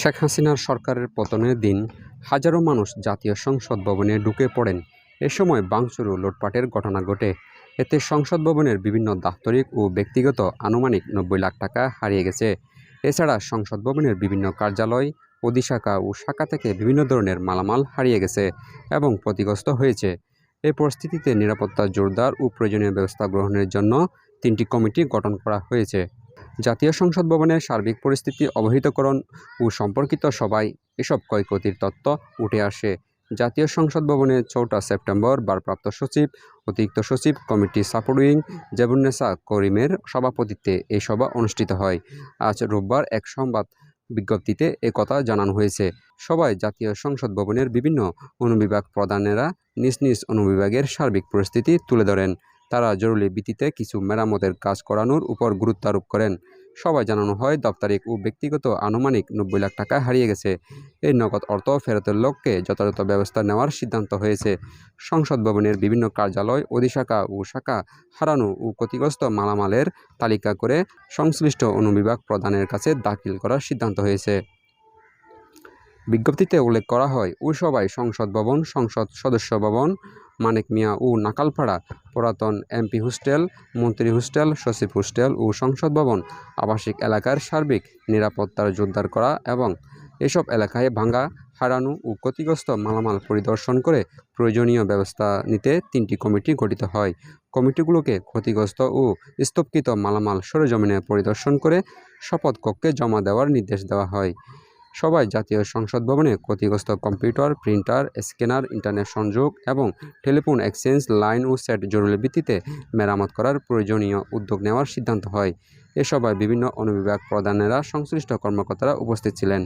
শেখ হাসিনার সরকারের পতনের দিন হাজারো মানুষ জাতীয় সংসদ ভবনে ঢুকে পড়েন। এ সময় বাংচুরু লুটপাটের ঘটনা ঘটে। এতে সংসদ ভবনের বিভিন্ন দাপ্তরিক ও ব্যক্তিগত আনুমানিক নব্বই লাখ টাকা হারিয়ে গেছে। এছাড়া সংসদ ভবনের বিভিন্ন কার্যালয়, অধিশাখা ও শাখা থেকে বিভিন্ন ধরনের মালামাল হারিয়ে গেছে এবং ক্ষতিগ্রস্ত হয়েছে। এই পরিস্থিতিতে নিরাপত্তা জোরদার ও প্রয়োজনীয় ব্যবস্থা গ্রহণের জন্য তিনটি কমিটি গঠন করা হয়েছে। জাতীয় সংসদ ভবনের সার্বিক পরিস্থিতি, অবহিতকরণ ও সম্পর্কিত সবাই এসব ক্ষয়ক্ষতির তথ্য উঠে আসে। জাতীয় সংসদ ভবনে চৌঠা সেপ্টেম্বর ভারপ্রাপ্ত সচিব, অতিরিক্ত সচিব, কমিটি সাপোর্টিং জেবুন্নেসা করিমের সভাপতিত্বে এই সভা অনুষ্ঠিত হয়। আজ রোববার এক সংবাদ বিজ্ঞপ্তিতে একথা জানানো হয়েছে। সবাই জাতীয় সংসদ ভবনের বিভিন্ন অনুবিভাগ প্রধানেরা নিজ নিজ অনুবিভাগের সার্বিক পরিস্থিতি তুলে ধরেন। তারা জরুরি ভিত্তিতে কিছু মেরামতের কাজ করানোর উপর গুরুত্ব আরোপ করেন। সবাই জানানো হয়, দপ্তরিক ও ব্যক্তিগত আনুমানিক নব্বই লাখ টাকা হারিয়ে গেছে। এই নগদ অর্থ ফেরতের লক্ষ্যে যথাযথ ব্যবস্থা নেওয়ার সিদ্ধান্ত হয়েছে। সংসদ ভবনের বিভিন্ন কার্যালয়, অধিশাখা ও শাখা হারানো ও ক্ষতিগ্রস্ত মালামালের তালিকা করে সংশ্লিষ্ট অনুবিভাগ প্রধানের কাছে দাখিল করার সিদ্ধান্ত হয়েছে। বিজ্ঞপ্তিতে উল্লেখ করা হয় ওই সভায় সংসদ ভবন, সংসদ সদস্য ভবন মানিক মিয়া ও নাকালপাড়া পুরাতন এমপি হোস্টেল, মন্ত্রী হোস্টেল, সচিব হোস্টেল ও সংসদ ভবন, আবাসিক এলাকার সার্বিক নিরাপত্তার জোরদার করা এবং এসব এলাকায় ভাঙ্গা হারানো ও ক্ষতিগ্রস্ত মালামাল পরিদর্শন করে প্রয়োজনীয় ব্যবস্থা নিতে তিনটি কমিটি গঠিত হয়। কমিটিগুলোকে ক্ষতিগ্রস্ত ও স্তূপকৃত মালামাল সরজমিনে পরিদর্শন করে শপথ কক্ষে জমা দেওয়ার নির্দেশ দেওয়া হয়। সবাই জাতীয় সংসদ ভবনে ক্ষতিগ্রস্ত কম্পিউটার, প্রিন্টার, স্ক্যানার, ইন্টারনেট সংযোগ এবং টেলিফোন এক্সচেঞ্জ, লাইন ও সেট জরুরি ভিত্তিতে মেরামত করার প্রয়োজনীয় উদ্যোগ নেওয়ার সিদ্ধান্ত হয়। এ সভায় বিভিন্ন অনুবিভাগ প্রধানেরা সংশ্লিষ্ট কর্মকর্তারা উপস্থিত ছিলেন।